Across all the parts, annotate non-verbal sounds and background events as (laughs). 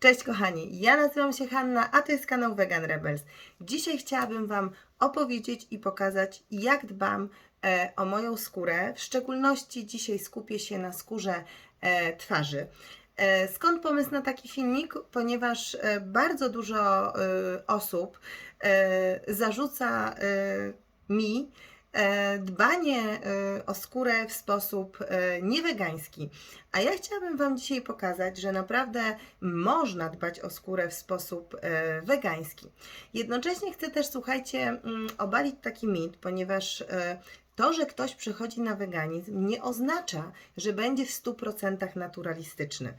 Cześć kochani, ja nazywam się Hanna, a to jest kanał Vegan Rebels. Dzisiaj chciałabym Wam opowiedzieć i pokazać, jak dbam e, o moją skórę. W szczególności dzisiaj skupię się na skórze e, twarzy. E, skąd pomysł na taki filmik? Ponieważ e, bardzo dużo e, osób e, zarzuca e, mi, dbanie e, o skórę w sposób e, niewegański. A ja chciałabym Wam dzisiaj pokazać, że naprawdę można dbać o skórę w sposób e, wegański. Jednocześnie chcę też, słuchajcie, mm, obalić taki mit, ponieważ e, to, że ktoś przechodzi na weganizm, nie oznacza, że będzie w 100% naturalistyczny.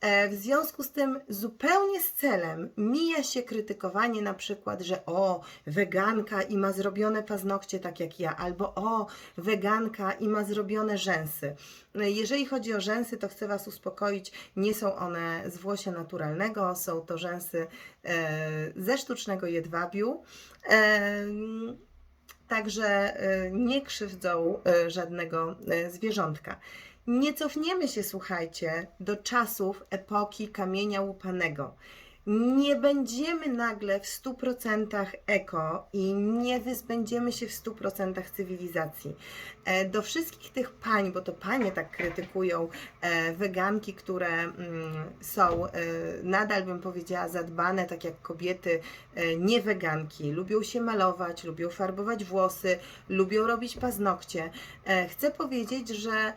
E, W związku z tym zupełnie z celem mija się krytykowanie na przykład, że o, weganka i ma zrobione paznokcie tak jak ja, albo o, weganka i ma zrobione rzęsy. I Jeżeli chodzi o rzęsy, to chcę Was uspokoić, nie są one z włosia naturalnego, są to rzęsy e, ze sztucznego jedwabiu. E, Także e, nie krzywdzą e, żadnego e, zwierzątka. Nie cofniemy się, słuchajcie, do czasów epoki kamienia łupanego. Nie będziemy nagle w 100% eko i nie wyzbędziemy się w 100% cywilizacji. E, Do wszystkich tych pań, bo to panie tak krytykują e, weganki, które mm, są e, nadal, bym powiedziała, zadbane, tak jak kobiety e, nie weganki. Lubią się malować, lubią farbować włosy, lubią robić paznokcie. Chcę powiedzieć, że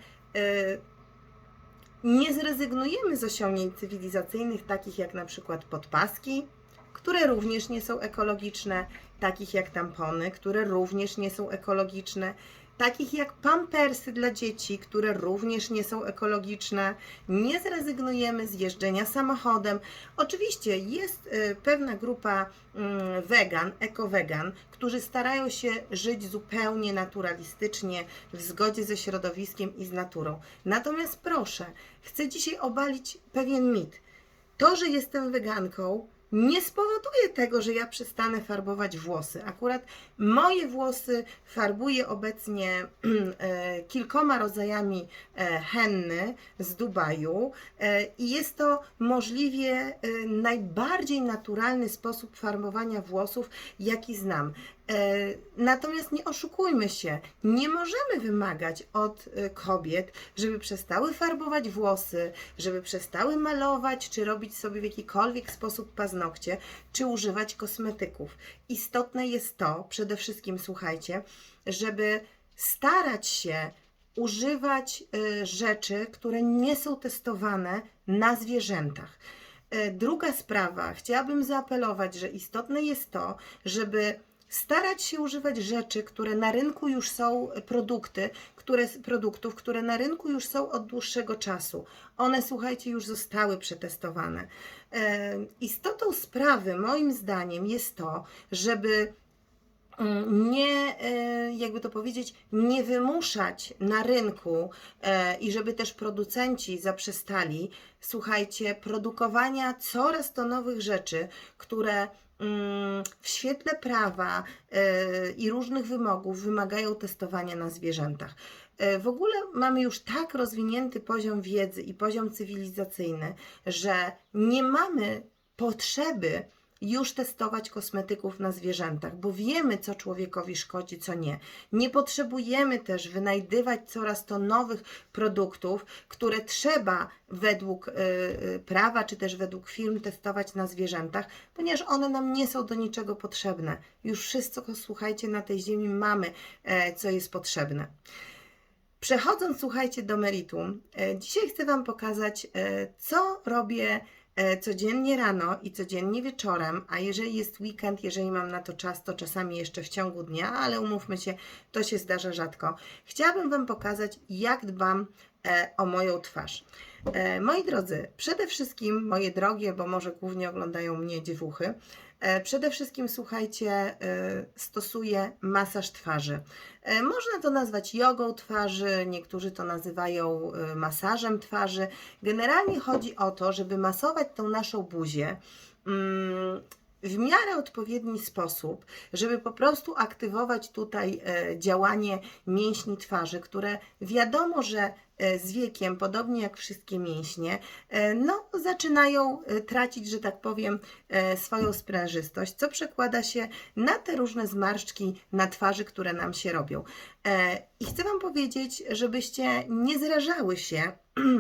nie zrezygnujemy z osiągnięć cywilizacyjnych, takich jak na przykład podpaski, które również nie są ekologiczne, takich jak tampony, które również nie są ekologiczne, takich jak pampersy dla dzieci, które również nie są ekologiczne. Nie zrezygnujemy z jeżdżenia samochodem. Oczywiście jest y, pewna grupa mm, wegan, ekowegan, którzy starają się żyć zupełnie naturalistycznie, w zgodzie ze środowiskiem i z naturą. Natomiast proszę, chcę dzisiaj obalić pewien mit. To, że jestem weganką, nie spowoduje tego, że ja przestanę farbować włosy. Akurat moje włosy farbuję obecnie (clears throat) e, kilkoma rodzajami e, henny z Dubaju e, i jest to możliwie najbardziej naturalny sposób farbowania włosów, jaki znam. E, Natomiast nie oszukujmy się, nie możemy wymagać od e, kobiet, żeby przestały farbować włosy, żeby przestały malować, czy robić sobie w jakikolwiek sposób paznokcie, czy używać kosmetyków. Istotne jest to, przede wszystkim słuchajcie, żeby starać się używać e, rzeczy, które nie są testowane na zwierzętach. Druga sprawa, chciałabym zaapelować, że istotne jest to, żeby starać się używać rzeczy, które na rynku już są, produkty, które, produktów, które na rynku już są od dłuższego czasu. One, słuchajcie, już zostały przetestowane. E, Istotą sprawy, moim zdaniem, jest to, żeby nie, e, jakby to powiedzieć, nie wymuszać na rynku e, i żeby też producenci zaprzestali, słuchajcie, produkowania coraz to nowych rzeczy, które mm, w świetle prawa e, i różnych wymogów wymagają testowania na zwierzętach. W ogóle mamy już tak rozwinięty poziom wiedzy i poziom cywilizacyjny, że nie mamy potrzeby już testować kosmetyków na zwierzętach, bo wiemy, co człowiekowi szkodzi, co nie. Nie potrzebujemy też wynajdywać coraz to nowych produktów, które trzeba według y, y, prawa czy też według firm testować na zwierzętach, ponieważ one nam nie są do niczego potrzebne. Już wszystko, słuchajcie, na tej ziemi mamy, e, co jest potrzebne. Przechodząc, słuchajcie, do meritum, e, dzisiaj chcę Wam pokazać, e, co robię codziennie rano i codziennie wieczorem, a jeżeli jest weekend, jeżeli mam na to czas, to czasami jeszcze w ciągu dnia, ale umówmy się, to się zdarza rzadko. Chciałabym Wam pokazać, jak dbam e, o moją twarz. E, Moi drodzy, przede wszystkim, moje drogie, bo może głównie oglądają mnie dziewuchy, e, przede wszystkim słuchajcie, e, stosuję masaż twarzy. E, Można to nazwać jogą twarzy, niektórzy to nazywają e, masażem twarzy. Generalnie chodzi o to, żeby masować tą naszą buzię. W miarę odpowiedni sposób, żeby po prostu aktywować tutaj e, działanie mięśni twarzy, które wiadomo, że e, z wiekiem, podobnie jak wszystkie mięśnie, e, no, zaczynają tracić, że tak powiem, swoją sprężystość, co przekłada się na te różne zmarszczki na twarzy, które nam się robią. I chcę Wam powiedzieć, żebyście nie zrażały się. (clears throat)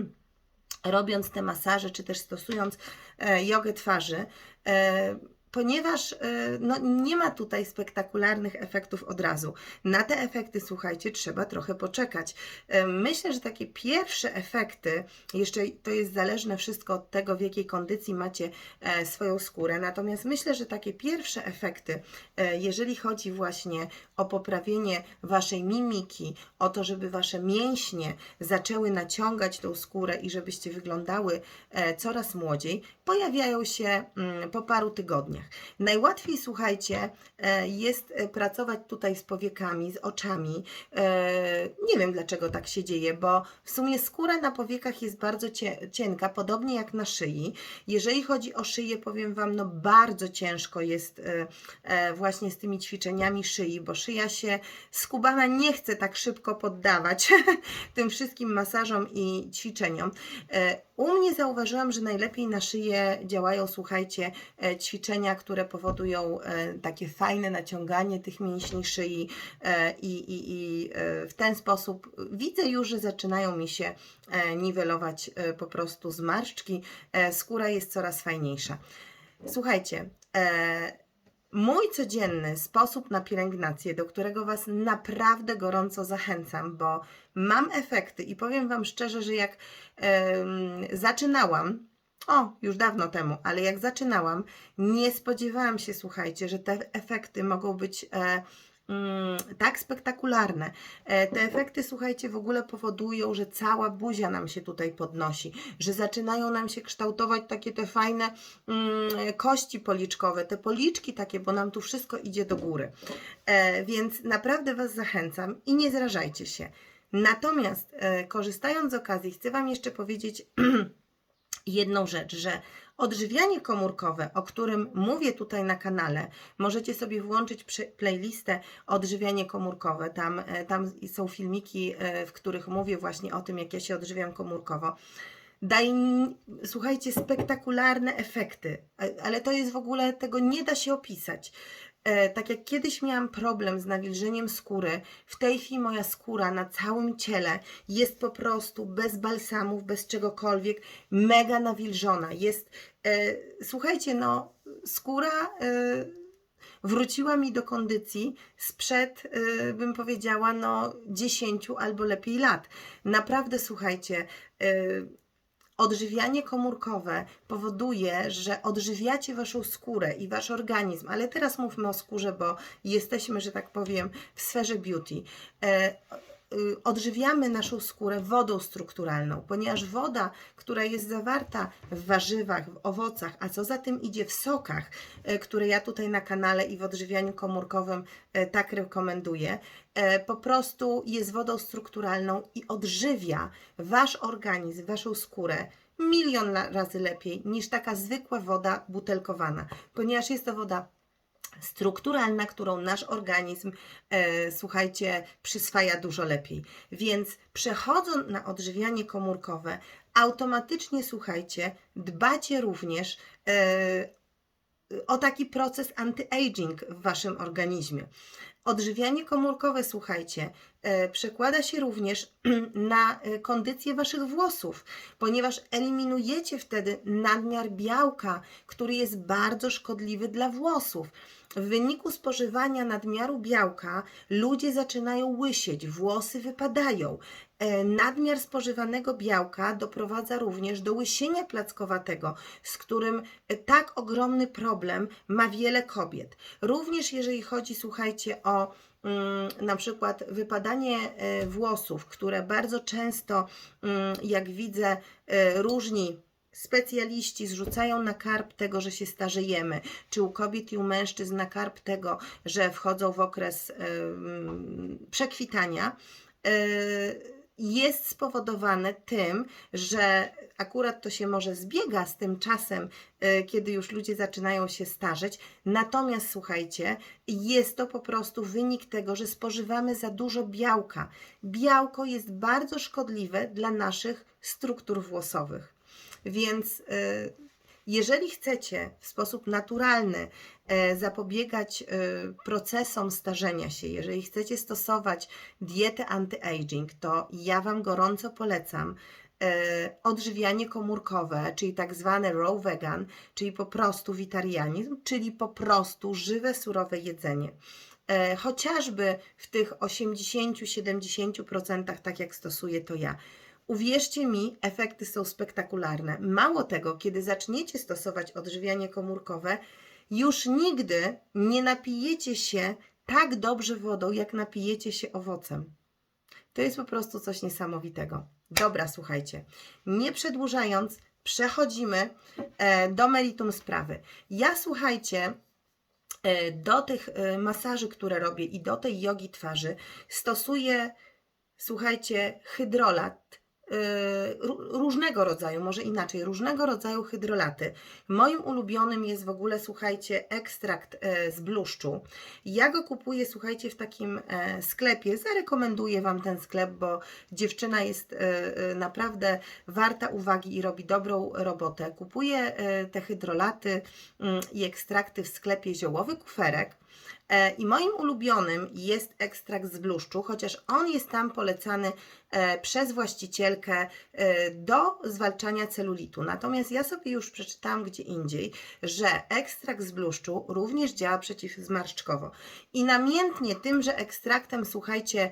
robiąc te masaże, czy też stosując jogę twarzy, ponieważ e, no, nie ma tutaj spektakularnych efektów od razu. Na te efekty, słuchajcie, trzeba trochę poczekać. E, Myślę, że takie pierwsze efekty, jeszcze to jest zależne wszystko od tego, w jakiej kondycji macie e, swoją skórę, natomiast myślę, że takie pierwsze efekty, jeżeli chodzi właśnie o poprawienie waszej mimiki, o to, żeby wasze mięśnie zaczęły naciągać tą skórę i żebyście wyglądały coraz młodziej, pojawiają się mm, po paru tygodniach. Najłatwiej, słuchajcie, e, jest e, pracować tutaj z powiekami, z oczami. E, Nie wiem dlaczego tak się dzieje, bo w sumie skóra na powiekach jest bardzo cie- cienka, podobnie jak na szyi. Jeżeli chodzi o szyję, powiem Wam, no bardzo ciężko jest właśnie z tymi ćwiczeniami szyi, bo szyja się skubana nie chce tak szybko poddawać (laughs) tym wszystkim masażom i ćwiczeniom. U mnie zauważyłam, że najlepiej na szyję działają, słuchajcie, e, ćwiczenia, które powodują e, takie fajne naciąganie tych mięśni szyi e, i, i, i w ten sposób widzę już, że zaczynają mi się niwelować po prostu zmarszczki. Skóra jest coraz fajniejsza. Słuchajcie, Mój codzienny sposób na pielęgnację, do którego Was naprawdę gorąco zachęcam, bo mam efekty i powiem Wam szczerze, że jak em, zaczynałam, o, już dawno temu, ale jak zaczynałam, nie spodziewałam się, słuchajcie, że te efekty mogą być e, mm, tak spektakularne. E, te efekty, słuchajcie, w ogóle powodują, że cała buzia nam się tutaj podnosi, że zaczynają nam się kształtować takie te fajne mm, kości policzkowe, te policzki takie, bo nam tu wszystko idzie do góry. E, więc naprawdę Was zachęcam i nie zrażajcie się. Natomiast e, korzystając z okazji, chcę Wam jeszcze powiedzieć (clears throat) jedną rzecz, że odżywianie komórkowe, o którym mówię tutaj na kanale, możecie sobie włączyć playlistę odżywianie komórkowe. Tam, e, tam są filmiki, e, w których mówię właśnie o tym, jak ja się odżywiam komórkowo. Daje, słuchajcie, spektakularne efekty, ale to jest w ogóle, tego nie da się opisać. E, tak jak kiedyś miałam problem z nawilżeniem skóry, w tej chwili moja skóra na całym ciele jest po prostu bez balsamów, bez czegokolwiek, mega nawilżona. Jest, e, słuchajcie, no, skóra e, wróciła mi do kondycji sprzed, e, bym powiedziała, no, 10 albo lepiej lat. Naprawdę, słuchajcie, e, Odżywianie komórkowe powoduje, że odżywiacie waszą skórę i wasz organizm, ale teraz mówmy o skórze, bo jesteśmy, że tak powiem, w sferze beauty. E, odżywiamy naszą skórę wodą strukturalną, ponieważ woda, która jest zawarta w warzywach, w owocach, a co za tym idzie w sokach, e, które ja tutaj na kanale i w odżywianiu komórkowym e, tak rekomenduję, po prostu jest wodą strukturalną i odżywia wasz organizm, waszą skórę milion razy lepiej niż taka zwykła woda butelkowana, ponieważ jest to woda strukturalna, którą nasz organizm, e, słuchajcie, przyswaja dużo lepiej. Więc przechodząc na odżywianie komórkowe, automatycznie, słuchajcie, dbacie również e, o taki proces anti-aging w waszym organizmie. Odżywianie komórkowe, słuchajcie, e, przekłada się również (clears throat) na e, kondycję waszych włosów, ponieważ eliminujecie wtedy nadmiar białka, który jest bardzo szkodliwy dla włosów. W wyniku spożywania nadmiaru białka ludzie zaczynają łysieć, włosy wypadają. E, Nadmiar spożywanego białka doprowadza również do łysienia plackowatego, z którym tak ogromny problem ma wiele kobiet. Również jeżeli chodzi, słuchajcie, o mm, na przykład wypadanie e, włosów, które bardzo często, mm, jak widzę, e, różni specjaliści zrzucają na karp tego, że się starzejemy, czy u kobiet i u mężczyzn na karp tego, że wchodzą w okres em, przekwitania. E, jest spowodowane tym, że akurat to się może zbiega z tym czasem, kiedy już ludzie zaczynają się starzeć. Natomiast słuchajcie, jest to po prostu wynik tego, że spożywamy za dużo białka. Białko jest bardzo szkodliwe dla naszych struktur włosowych. Więc y, jeżeli chcecie w sposób naturalny e, zapobiegać e, procesom starzenia się, jeżeli chcecie stosować dietę anti-aging, to ja Wam gorąco polecam e, odżywianie komórkowe, czyli tak zwane raw vegan, czyli po prostu witarianizm, czyli po prostu żywe, surowe jedzenie. E, Chociażby w tych 80-70%, tak jak stosuję to ja. Uwierzcie mi, efekty są spektakularne. Mało tego, kiedy zaczniecie stosować odżywianie komórkowe, już nigdy nie napijecie się tak dobrze wodą, jak napijecie się owocem. To jest po prostu coś niesamowitego. Dobra, słuchajcie, nie przedłużając, przechodzimy e, do meritum sprawy. Ja, słuchajcie, e, do tych e, masaży, które robię i do tej jogi twarzy stosuję, słuchajcie, hydrolat różnego rodzaju, może inaczej, różnego rodzaju hydrolaty. Moim ulubionym jest w ogóle, słuchajcie, ekstrakt e, z bluszczu. Ja go kupuję, słuchajcie, w takim e, sklepie. Zarekomenduję Wam ten sklep, bo dziewczyna jest e, naprawdę warta uwagi i robi dobrą robotę. Kupuję te hydrolaty mm, i ekstrakty w sklepie ziołowy kuferek. E, I moim ulubionym jest ekstrakt z bluszczu, chociaż on jest tam polecany e, przez właścicielkę e, do zwalczania celulitu. Natomiast ja sobie już przeczytałam gdzie indziej, że ekstrakt z bluszczu również działa przeciwzmarszczkowo. I namiętnie tymże ekstraktem, słuchajcie,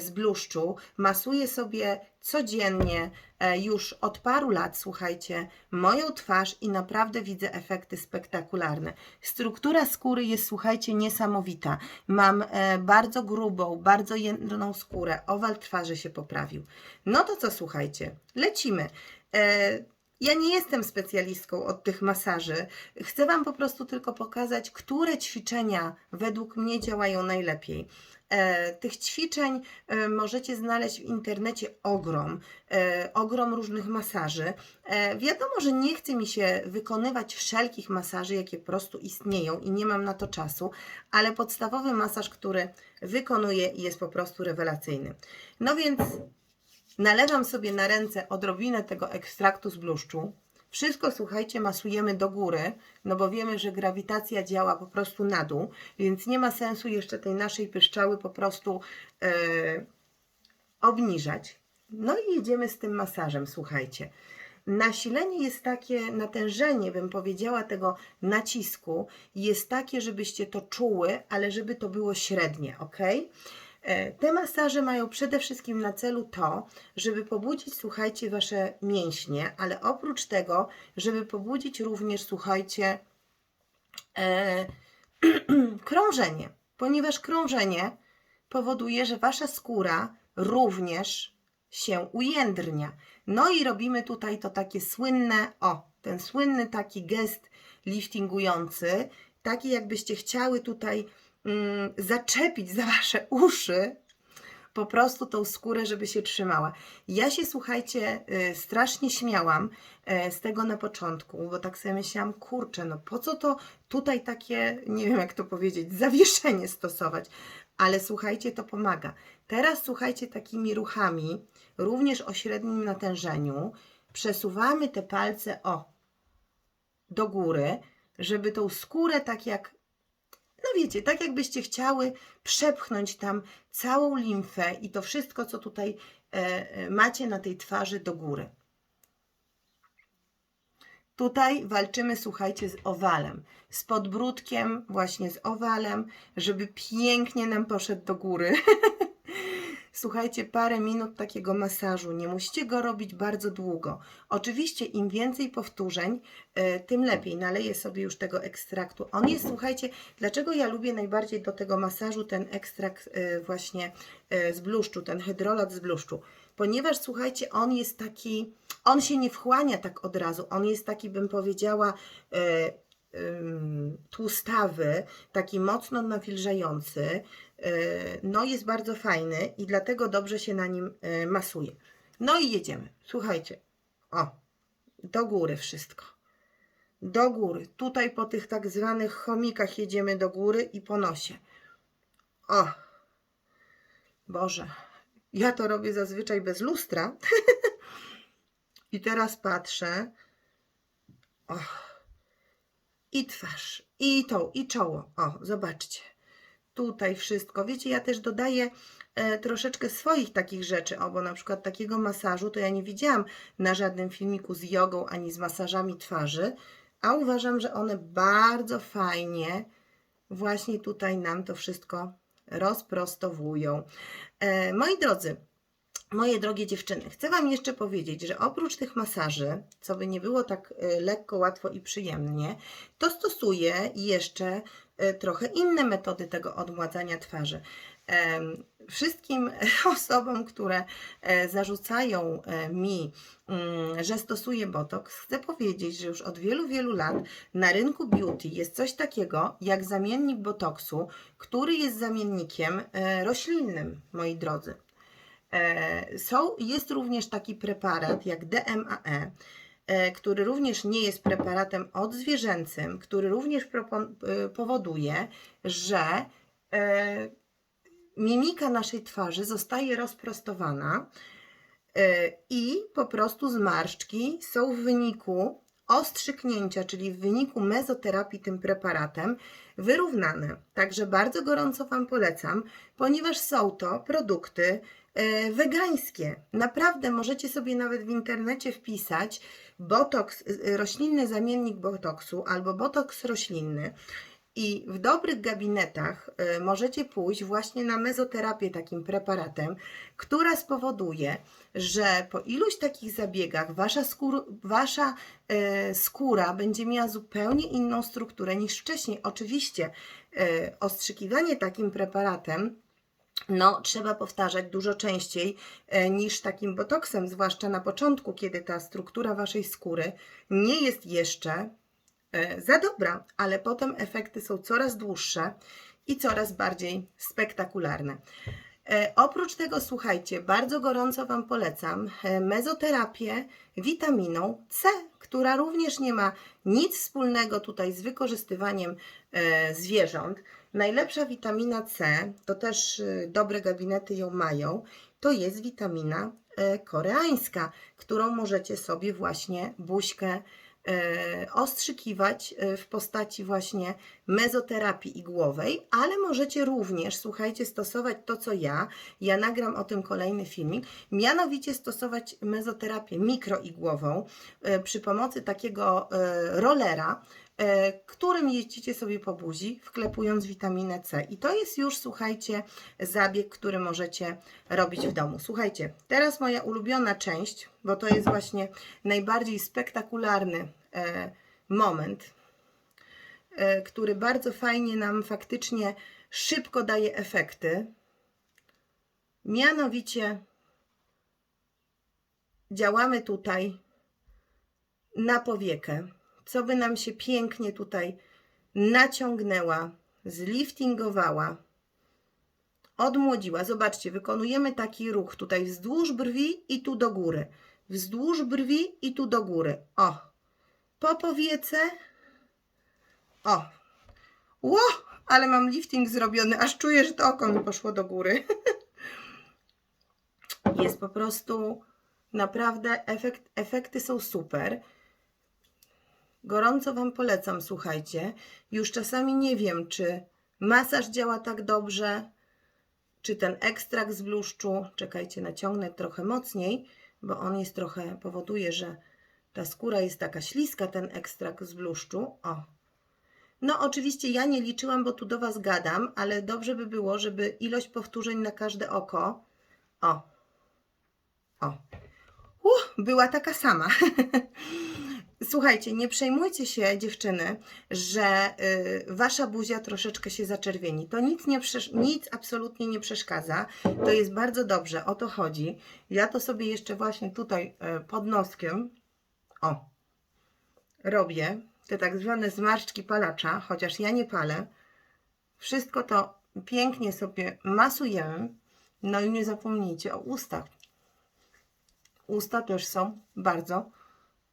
z bluszczu masuję sobie codziennie e, już od paru lat, słuchajcie, moją twarz i naprawdę widzę efekty spektakularne. Struktura skóry jest, słuchajcie, niesamowita. Mam e, bardzo grubą, bardzo jędrną skórę, owal twarzy się poprawił. No to co, słuchajcie, lecimy. E, ja nie jestem specjalistką od tych masaży. Chcę Wam po prostu tylko pokazać, które ćwiczenia według mnie działają najlepiej. E, tych ćwiczeń e, możecie znaleźć w internecie ogrom, e, ogrom różnych masaży. Wiadomo, że nie chce mi się wykonywać wszelkich masaży, jakie po prostu istnieją i nie mam na to czasu, ale podstawowy masaż, który wykonuję jest po prostu rewelacyjny. No więc Nalewam sobie na ręce odrobinę tego ekstraktu z bluszczu. Wszystko, słuchajcie, masujemy do góry, no bo wiemy, że grawitacja działa po prostu na dół, więc nie ma sensu jeszcze tej naszej pyszczały po prostu e, obniżać. No i jedziemy z tym masażem, słuchajcie. Nasilenie jest takie, natężenie, bym powiedziała, tego nacisku jest takie, żebyście to czuły, ale żeby to było średnie, ok? E, Te masaże mają przede wszystkim na celu to, żeby pobudzić, słuchajcie, wasze mięśnie, ale oprócz tego, żeby pobudzić również, słuchajcie, e, (clears throat) krążenie, ponieważ krążenie powoduje, że wasza skóra również się ujędrnia. No i robimy tutaj to takie słynne, o, ten słynny taki gest liftingujący, taki jakbyście chciały tutaj mm, zaczepić za wasze uszy po prostu tą skórę, żeby się trzymała. Ja się, słuchajcie, y, strasznie śmiałam e, z tego na początku, bo tak sobie myślałam, kurczę, no po co to tutaj takie, nie wiem jak to powiedzieć, zawieszenie stosować, ale słuchajcie, to pomaga. Teraz słuchajcie takimi ruchami, również o średnim natężeniu, przesuwamy te palce o do góry, żeby tą skórę tak jak no wiecie, tak jakbyście chciały przepchnąć tam całą limfę i to wszystko, co tutaj e, e, macie na tej twarzy do góry. Tutaj walczymy, słuchajcie, z owalem, z podbródkiem, właśnie z owalem, żeby pięknie nam poszedł do góry. (laughs) Słuchajcie, parę minut takiego masażu. Nie musicie go robić bardzo długo. Oczywiście, im więcej powtórzeń, e, tym lepiej. Naleję sobie już tego ekstraktu. On jest, słuchajcie, dlaczego ja lubię najbardziej do tego masażu ten ekstrakt e, właśnie e, z bluszczu, ten hydrolat z bluszczu? Ponieważ, słuchajcie, on jest taki, on się nie wchłania tak od razu. On jest taki, bym powiedziała, tłustawy, taki mocno nawilżający. Y, No jest bardzo fajny i dlatego dobrze się na nim y, masuje. No i jedziemy. Słuchajcie. O, do góry wszystko. Do góry. Tutaj po tych tak zwanych chomikach jedziemy do góry i po nosie. O, Boże. Ja to robię zazwyczaj bez lustra. (laughs) I teraz patrzę. O. I twarz, i tą, i czoło. O, zobaczcie. Tutaj wszystko. Wiecie, ja też dodaję e, troszeczkę swoich takich rzeczy. O, bo na przykład takiego masażu to ja nie widziałam na żadnym filmiku z jogą ani z masażami twarzy, a uważam, że one bardzo fajnie właśnie tutaj nam to wszystko rozprostowują. E, moi drodzy, Moje drogie dziewczyny, chcę Wam jeszcze powiedzieć, że oprócz tych masaży, co by nie było tak e, lekko, łatwo i przyjemnie, to stosuję jeszcze e, trochę inne metody tego odmładzania twarzy. Wszystkim (laughs) osobom, które e, zarzucają e, mi, mm, że stosuję botoks, chcę powiedzieć, że już od wielu, wielu lat na rynku beauty jest coś takiego jak zamiennik botoksu, który jest zamiennikiem e, roślinnym, moi drodzy. E, Są, jest również taki preparat jak DMAE, e, który również nie jest preparatem odzwierzęcym, który również e, powoduje, że mimika naszej twarzy zostaje rozprostowana i po prostu zmarszczki są w wyniku ostrzyknięcia, czyli w wyniku mezoterapii tym preparatem, wyrównane. Także bardzo gorąco Wam polecam, ponieważ są to produkty wegańskie. Naprawdę możecie sobie nawet w internecie wpisać botoks, e, roślinny zamiennik botoksu albo botoks roślinny. I w dobrych gabinetach y, możecie pójść właśnie na mezoterapię takim preparatem, która spowoduje, że po iluś takich zabiegach wasza, skór, wasza e, skóra będzie miała zupełnie inną strukturę niż wcześniej. Oczywiście e, ostrzykiwanie takim preparatem no, trzeba powtarzać dużo częściej e, niż takim botoksem, zwłaszcza na początku, kiedy ta struktura waszej skóry nie jest jeszcze e, za dobra, ale potem efekty są coraz dłuższe i coraz bardziej spektakularne. E, oprócz tego, słuchajcie, bardzo gorąco Wam polecam mezoterapię witaminą C, która również nie ma nic wspólnego tutaj z wykorzystywaniem zwierząt. Najlepsza witamina C, to też e, dobre gabinety ją mają, to jest witamina e, koreańska, którą możecie sobie właśnie buźkę e, ostrzykiwać e, w postaci właśnie mezoterapii igłowej, ale możecie również, słuchajcie, stosować to, co ja. Ja nagram o tym kolejny filmik. Mianowicie stosować mezoterapię mikroigłową przy pomocy takiego rollera, e, którym jeździcie sobie po buzi, wklepując witaminę C. I to jest już, słuchajcie, zabieg, który możecie robić w domu. Słuchajcie, teraz moja ulubiona część, bo to jest właśnie najbardziej spektakularny e, moment, e, który bardzo fajnie nam faktycznie szybko daje efekty. Mianowicie działamy tutaj na powiekę, co by nam się pięknie tutaj naciągnęła, zliftingowała, odmłodziła. Zobaczcie, wykonujemy taki ruch tutaj wzdłuż brwi i tu do góry. Wzdłuż brwi i tu do góry. O, po powiece. O, ło, ale mam lifting zrobiony, aż czuję, że to oko mi poszło do góry. (laughs) Jest po prostu naprawdę, efekt, efekty są super. Gorąco Wam polecam, słuchajcie. Już czasami nie wiem, czy masaż działa tak dobrze, czy ten ekstrakt z bluszczu. Czekajcie, naciągnę trochę mocniej, bo on jest trochę, powoduje, że ta skóra jest taka śliska, ten ekstrakt z bluszczu. O. No, oczywiście ja nie liczyłam, bo tu do Was gadam, ale dobrze by było, żeby ilość powtórzeń na każde oko. O. O. Uh, była taka sama. (laughs) Słuchajcie, nie przejmujcie się, dziewczyny, że y, wasza buzia troszeczkę się zaczerwieni. To nic, nie przesz- nic absolutnie nie przeszkadza. To jest bardzo dobrze, o to chodzi. Ja to sobie jeszcze właśnie tutaj y, pod noskiem, o, robię. te tak zwane zmarszczki palacza, chociaż ja nie palę. Wszystko to pięknie sobie masujemy. No i nie zapomnijcie o ustach. Usta też są bardzo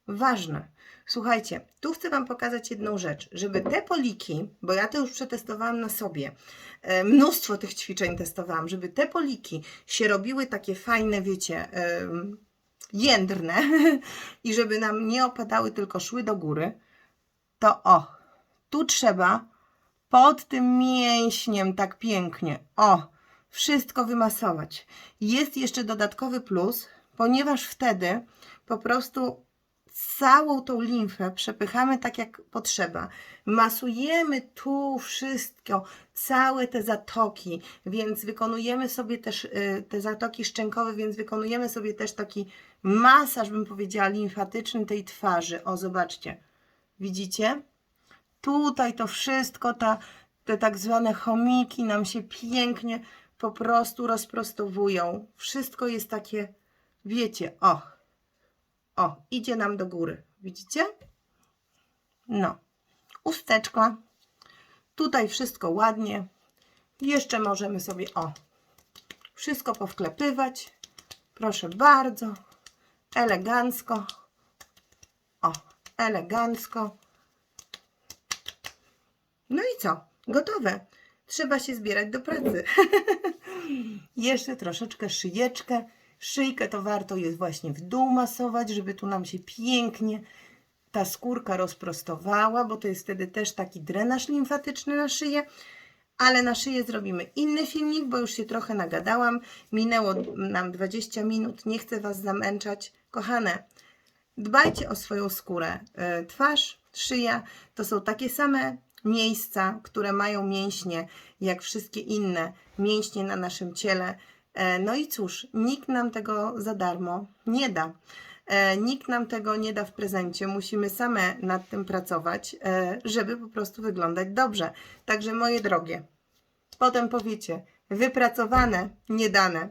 ważne. Słuchajcie, tu chcę Wam pokazać jedną rzecz, żeby te poliki, bo ja to już przetestowałam na sobie, e, mnóstwo tych ćwiczeń testowałam, żeby te poliki się robiły takie fajne, wiecie, jędrne (laughs) i żeby nam nie opadały, tylko szły do góry, to o, tu trzeba pod tym mięśniem tak pięknie, o, wszystko wymasować. Jest jeszcze dodatkowy plus, ponieważ wtedy po prostu całą tą limfę przepychamy tak jak potrzeba. Masujemy tu wszystko, całe te zatoki, więc wykonujemy sobie też y, te zatoki szczękowe, więc wykonujemy sobie też taki masaż, bym powiedziała, limfatyczny tej twarzy. O, zobaczcie. Widzicie? Tutaj to wszystko, ta, te tak zwane chomiki nam się pięknie po prostu rozprostowują. Wszystko jest takie, wiecie, o, o, idzie nam do góry. Widzicie? No, usteczka. Tutaj wszystko ładnie. Jeszcze możemy sobie, o, wszystko powklepywać. Proszę bardzo. Elegancko. O, elegancko. No i co? Gotowe. Trzeba się zbierać do pracy. (laughs) Jeszcze troszeczkę szyjeczkę. Szyjkę to warto jest właśnie w dół masować, żeby tu nam się pięknie ta skórka rozprostowała, bo to jest wtedy też taki drenaż limfatyczny na szyję. Ale na szyję zrobimy inny filmik, bo już się trochę nagadałam. Minęło nam 20 minut, nie chcę Was zamęczać. Kochane, dbajcie o swoją skórę. E, Twarz, szyja to są takie same miejsca, które mają mięśnie, jak wszystkie inne mięśnie na naszym ciele. E, No i cóż, nikt nam tego za darmo nie da. E, Nikt nam tego nie da w prezencie. Musimy same nad tym pracować, e, żeby po prostu wyglądać dobrze. Także moje drogie, potem powiecie, wypracowane, nie dane.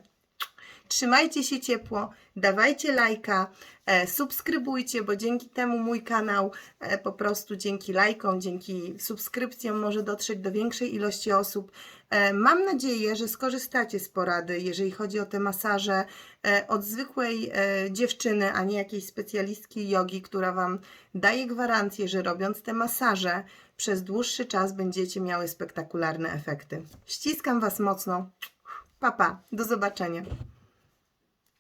Trzymajcie się ciepło, dawajcie lajka, e, subskrybujcie, bo dzięki temu mój kanał e, po prostu dzięki lajkom, dzięki subskrypcjom może dotrzeć do większej ilości osób. E, mam nadzieję, że skorzystacie z porady, jeżeli chodzi o te masaże od zwykłej dziewczyny, a nie jakiejś specjalistki jogi, która Wam daje gwarancję, że robiąc te masaże przez dłuższy czas będziecie miały spektakularne efekty. Ściskam Was mocno. Papa, do zobaczenia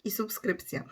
i subskrypcja.